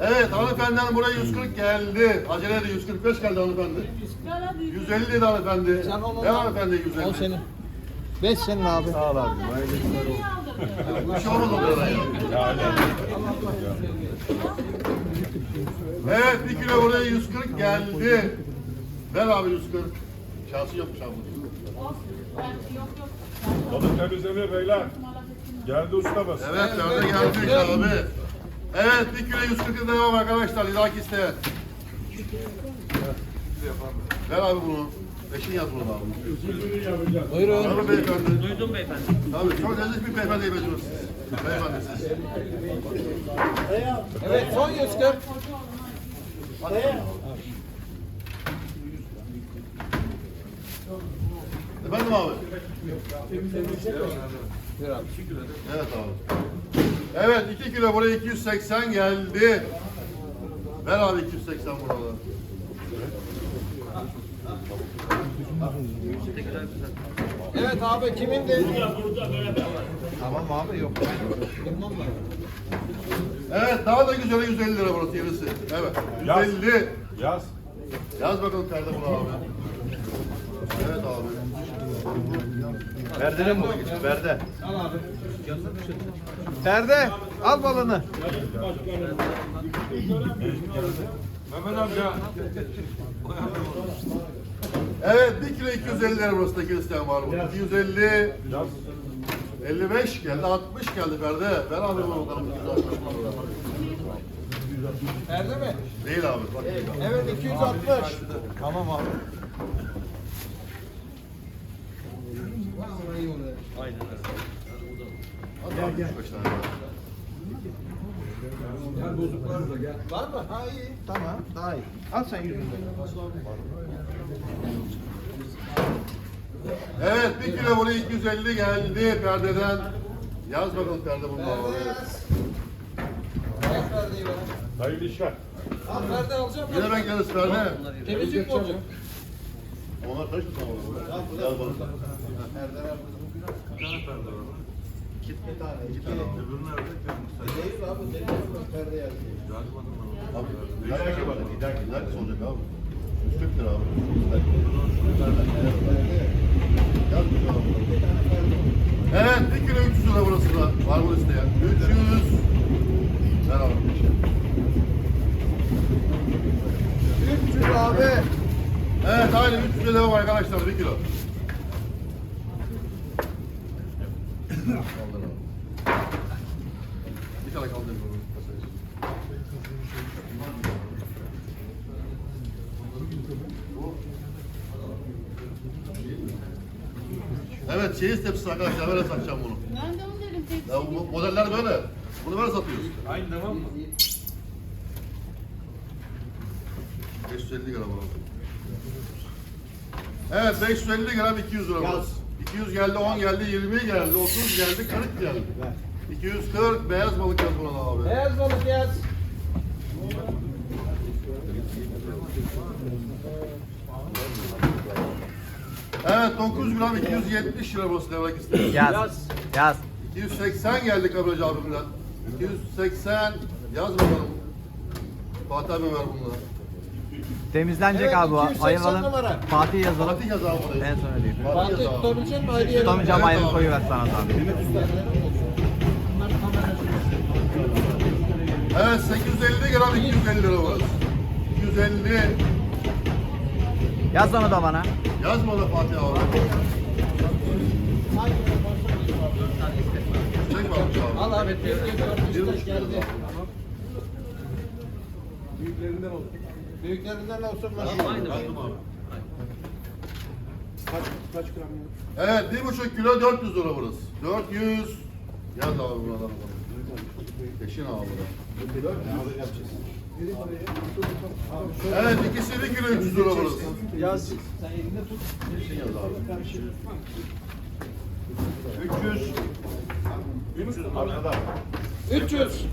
Evet hanımefendinin buraya 140 geldi. Acele edin 145 geldi hanımefendi. 150 dedi hanımefendi. Sen onu Ne al. hanımefendi 150? O senin. Beş senin abi. Sağ ol abi. Bir şey olmaz onlara ya. Evet bir kilo buraya 140 geldi. Ver abi 140. Şansı yokmuş abi. Balık temizleniyor beyler. Geldi ustamız. Evet nerede geldik abi. Evet bir kilo 140 devam arkadaşlar. İlaki isteyen. Ver abi bunu. Beşin yaz bunu abi. Buyurun. Tabii beyefendi. Duydum beyefendi. Tabii çok leziz bir beyefendiye benziyorsunuz siz. Beyefendi siz. Evet son 140. Efendim abi. Buyur abi. Evet abi. Evet 2 kilo buraya 280 geldi. Ver abi 280 buralar. Evet abi kimindi? Tamam abi yok. Evet daha da güzel 150 lira burası yerisi. Evet. Yaz. 150. Yaz. Yaz bakalım karda bunu abi. Evet abi. Verdiler mi bu? Verdi. Perde al balını. Mehmet amca. Evet 1 kilo 250 lira burası da isteyen var burada. 250. Yaz. 55 geldi 60 geldi Ferdi. Ver abi bunu bakalım. 260 lira. Perde mi? Değil abi. Bak, Evet 260. Tamam abi. Hadi abi 35 tane. Var mı? Ha iyi. Tamam daha iyi. Al sen yüzünü. Evet 1 kilo buraya 250 geldi perdeden. Yaz bakalım perde bundan abi. Bana. Hayırlı işler. Al perde alacağım. Yine bekleriz perde. Temizlik mi olacak? Onlar kaç mı tamam? Yaz bakalım. Değil abi. Değil perde yazıyor. Abi, giderken var. Giderken, giderken olacak abi. 140 lira abi. Evet, 1 kilo 300 lira burası da. Var mı isteyen? 300. Ver abi. 300 abi. Evet, aynı 300 lira devam arkadaşlar. 1 kilo. Kaldır abi. Bir tane kaldır. Evet, çeyiz tepsisi arkadaşlar. Böyle satacağım bunu. Ben de onu dedim tepsi. Ya bu modeller böyle. Bunu böyle satıyoruz. Aynı tamam mı? 550 gram abi. Evet 550 gram 200 lira burası. 200 geldi, 10 geldi, 20 geldi, 30 geldi, 40 geldi. 240 beyaz balık yaz buna da abi. Beyaz balık yaz. Evet 9 gram 270 lira burası demek istedim. Yaz. Yaz. 280 geldi kabracı abimden. 280 yaz bakalım. Fatih abi ver bunları. Temizlenecek Evet, abi bu. 280 Ayıralım. numara. Fatih yazalım. Fatih yaz abi burayı. En son ödeyeyim. Fatih Fatih yaz abi. tutabilecek misin? Ayrı yere. Tutamayacağım Evet ayrı abi. koyu ver sana abi. Evet 850 gram 250 lira burası. 250 Yaz onu da bana. Yazma da Fatih abi. Çek bakmış abi. Al abi. Bir, bir, dört, Bir üç, buçuk beş geldi. lira. Büyüklerinden olsun. Yazdım abi. Evet bir buçuk kilo 400 lira burası. 400 Yaz abi buradan. Peşin abi burada. Evet ikisi bir kilo 300 lira burası. Yaz. Sen elinde tut. Peşin yaz abi. 300 300 arkada. 300.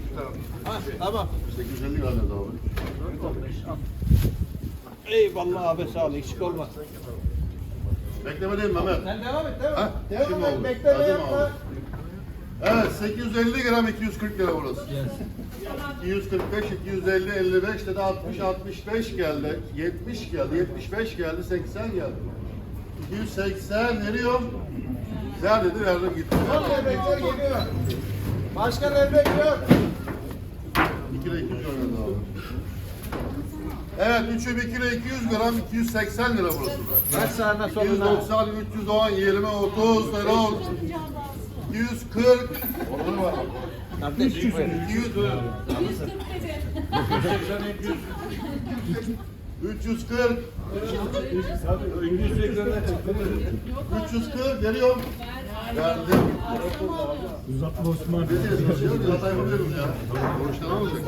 Ha, tamam. 850 gram yaz abi. Eyvallah abi sağ ol. Eksik olma. Bekleme değil Mehmet. Sen devam et devam Ha, et. Devam şimdi et. oldu. Bekleme Yazdım yapma. abi. Evet 850 gram 240 lira burası. 245, 250, 55 dedi 60, 65 geldi. 70 geldi, 75 geldi, 80 geldi. 280 veriyorum. Güzel dedi verdim gitti. Son levrekler geliyor. Başka levrek yok. 2 kilo 200 oynadı abi. Evet, üçü 1 kilo 200 gram, 280 lira burası. Kaç sağına soluna? 290, 310, 20, 30 lira oldu. 240, olur mu? Kardeş, buyur. 200, 340, 340 veriyorum. Verdim. Uzatma Osman. Ne diyorsun? Ya. Borçtan alacak.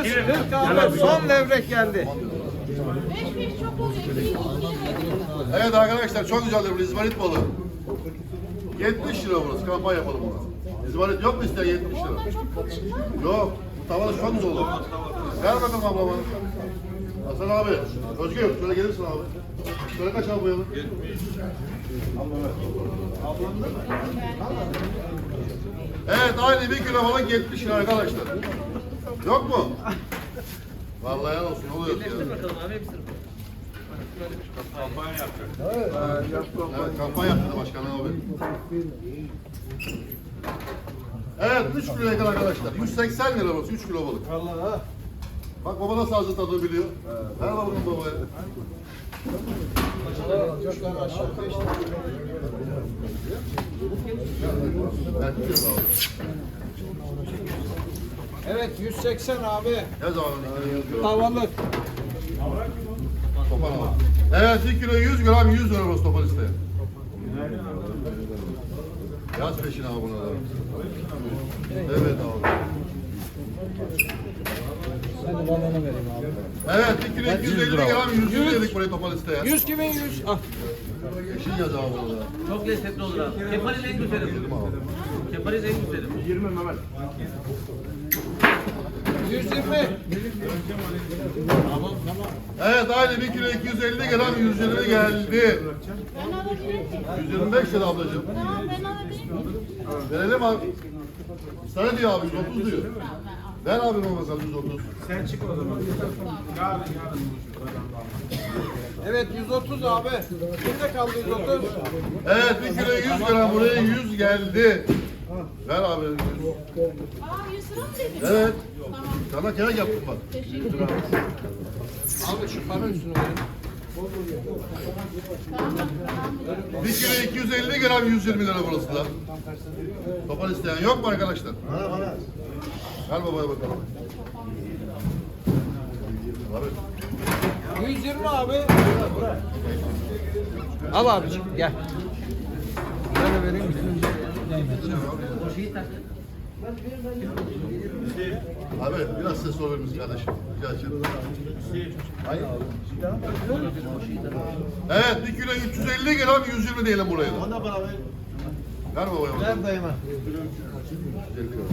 340 abi son levrek geldi. Evet arkadaşlar çok güzel bir izmarit balığı. 70 lira burası. Kampanya yapalım buna. İzmarit yok mu isteyen 70 lira? Yok. Bu tavada çok güzel olur. Ver bakalım ablama. Hasan abi. Özgür şöyle gelirsin abi. Şöyle kaç boyalı? 70. Evet aynı bir kilo balık 70 lira arkadaşlar. Yok mu? Vallahi helal olsun oluyor ya. Evet kampanya yaptı başkan abi. Evet 3 kilo yakın arkadaşlar. 180 lira burası 3 kilo balık. Allah. Bak baba nasıl ağzı tadını biliyor. Ver bakalım babaya. Evet 180 abi. Ne zaman? Tavalık. Evet 1 kilo 100 gram 100 lira burası isteyen. Yaz peşin abi buna da. Evet abi. Evet 1 kilo 250 gram 100 dedik buraya topan isteyen. 100 kimin 100? Ah. Yeşil yaz abi da. Çok lezzetli olur abi. Kefaliz en güzeli abi. Kefaliz en güzeli bu. 120. Evet aynı 1 kilo 250 gram 120 geldi. 125 lira ablacığım. Verelim abi. Sana diyor abi 130 diyor. Ver abi bakalım 130. Evet 130 abi. Kimde kaldı 130? Evet 1 kilo 100 gram buraya 100 geldi. Ver abi 100. Evet. Sana kere yaptık bak. Abi şu para üstünü verin. 1 kilo 250 gram 120 lira burası da. Topal isteyen yok mu arkadaşlar? Bana bana. Ver babaya bakalım. Abi. 120 abi. Al abicim gel. Böyle vereyim mi? Abi biraz ses sorabilir misin kardeşim? Rica ederim. Evet 1 kilo 350 gram 120 diyelim buraya da. Ver babaya bakalım. Ver dayıma. 350 gram.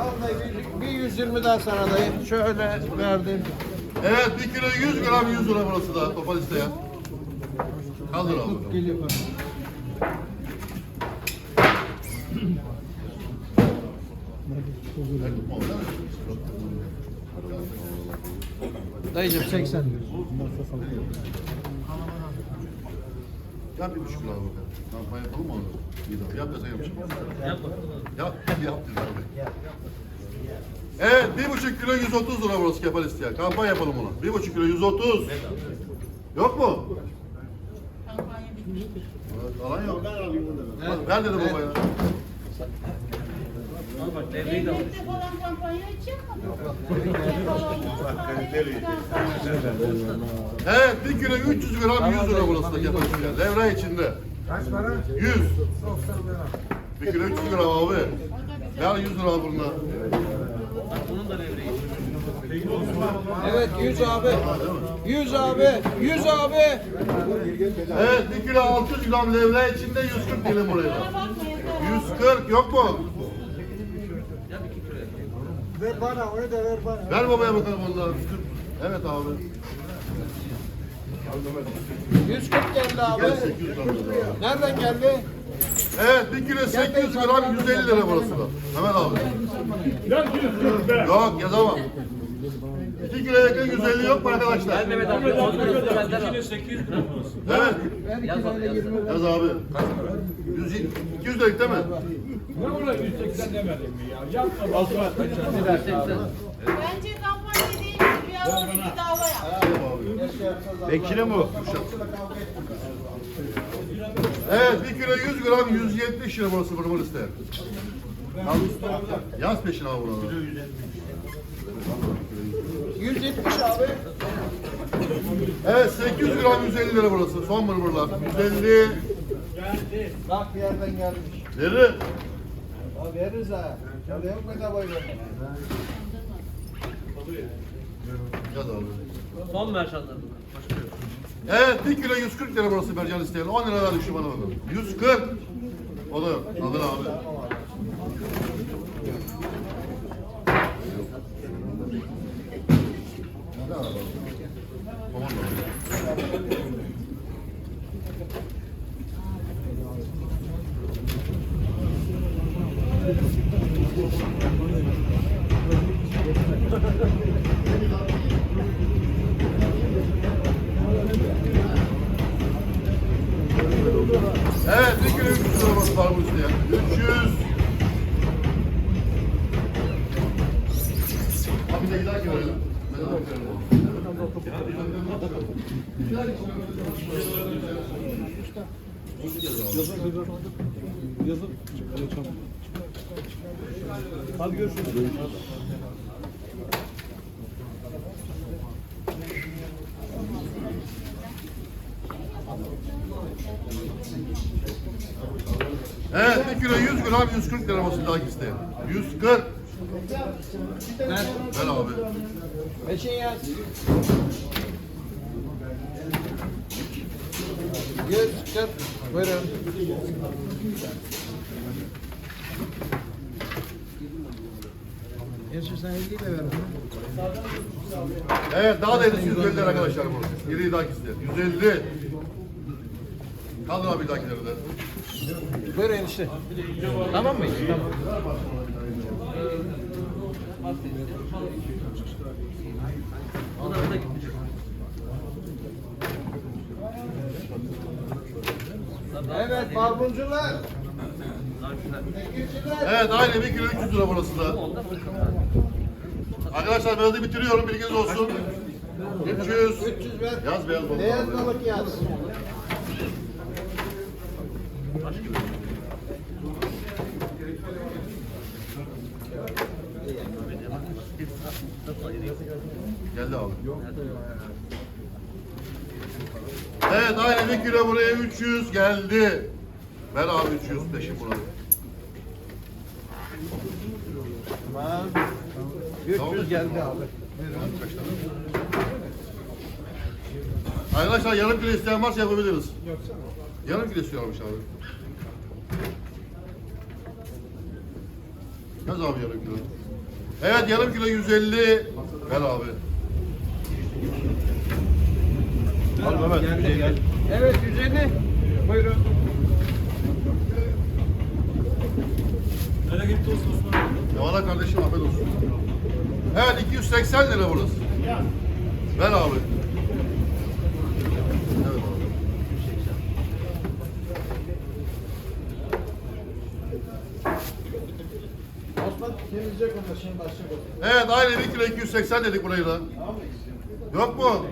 Al dayı bir- bir 120 daha sana dayı. Şöyle verdim. Evet 1 kilo 100 gram 100 lira burası da topal isteyen. Kaldır abi. Geliyor. Dayıcım 80 diyor. Yap bir buçuk lira bakalım. Kampanya yapalım mı onu? İyi de yap desen yapacağım. Yap bakalım. Yap, yap dedi abi. Evet, bir buçuk kilo 130 lira burası kefal isteyen. Kampanya yapalım ona. Bir buçuk kilo 130. Yok mu? Evet, alan yok. Ver, ver dedi babaya. Al bak devreyi de almış. Evet, bir kilo 300 gram 100 lira burası da isteyen. Levre içinde. Kaç para? 100. Bir kilo 300 gram abi. Ver 100 lira bununla. Bunun da devreyi. Evet 100 abi. 100 abi. 100 abi. Evet, bir kilo 600 gram levre içinde 140 diyelim buraya da. 140 yok mu? Kilo. Ver bana onu da ver bana. Ver babaya bakalım onları. Evet abi. 140 geldi abi. Gel 800 gram. Nereden geldi? Evet 1 kilo 800 gram 150 lira burası da. Mehmet abi. Gel gidin dur be. Yok yazamam. 2 kilo yakın 150 yok mu arkadaşlar? Mehmet abi. on kilosu benden al. 800 lira burası. Evet. Yaz abi yaz. Abi. 100, 200 lira değil mi? Ne ulan 180 demedim mi ya? Yapma. Osman. Bence kampanya değil, bir ara bir dava yap. Mi bu? Evet 1 kilo 100 gram 170 lira burası bunu isteyen. Yaz peşine abi bunu. 170 abi. Evet 800 gram 150 lira burası. Son mırmırlar. 150 Bak bir yerden gelmiş. verir. Ya veririz ha. Öyle yok vermek. Son yok. Evet 1 kilo 140 lira burası mercan isteyen. 10 lira daha düştü bana bakalım. 140. O da yok. Alın abi. Aman Allah'ım. Evet, bir kilo 300 lira burası var bu isteyen. 300. Abi bir de gider ki verelim. Ben de bakıyorum. Evet, bir kilo 100 gram 140 lira olsun daha isteyen. 140. Ben Ver abi. peşin yaz. 140. Buyurun. Gerçi sen 50 de ver. Evet, daha da edilsin 150 lira arkadaşlar bu. Geriyi daha isteyen. 150. Kaldır abi bir dahakileri de. Buyurun enişte. Tamam mı? Tamam. Da. Evet barbuncular. Evet, aynı 1 kilo 300 lira burası da. Arkadaşlar beyazı bitiriyorum, bilginiz olsun. 300. 300 ver. Yaz beyaz balık. Beyaz balık yaz. Geldi abi. Evet aynı bir kilo buraya 300 geldi. Ver abi 300 peşin buna. Tamam. 300 geldi abi. Arkadaşlar yarım kilo isteyen varsa yapabiliriz. Yarım kilo istiyormuş abi. Yaz abi yarım kilo. Evet yarım kilo 150. Ver abi. Al Mehmet. Evet 150. Buyurun. Nereye gitti Osman? Yavala kardeşim afiyet olsun. Evet 280 lira burası. Ver abi. Evet abi. Osman temizleyecek onu şimdi başlayacak. Evet aynı 1 kilo 280 dedik burayı da. Yok mu?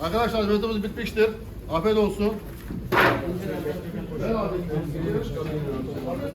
Arkadaşlar hizmetimiz bitmiştir. Afiyet olsun.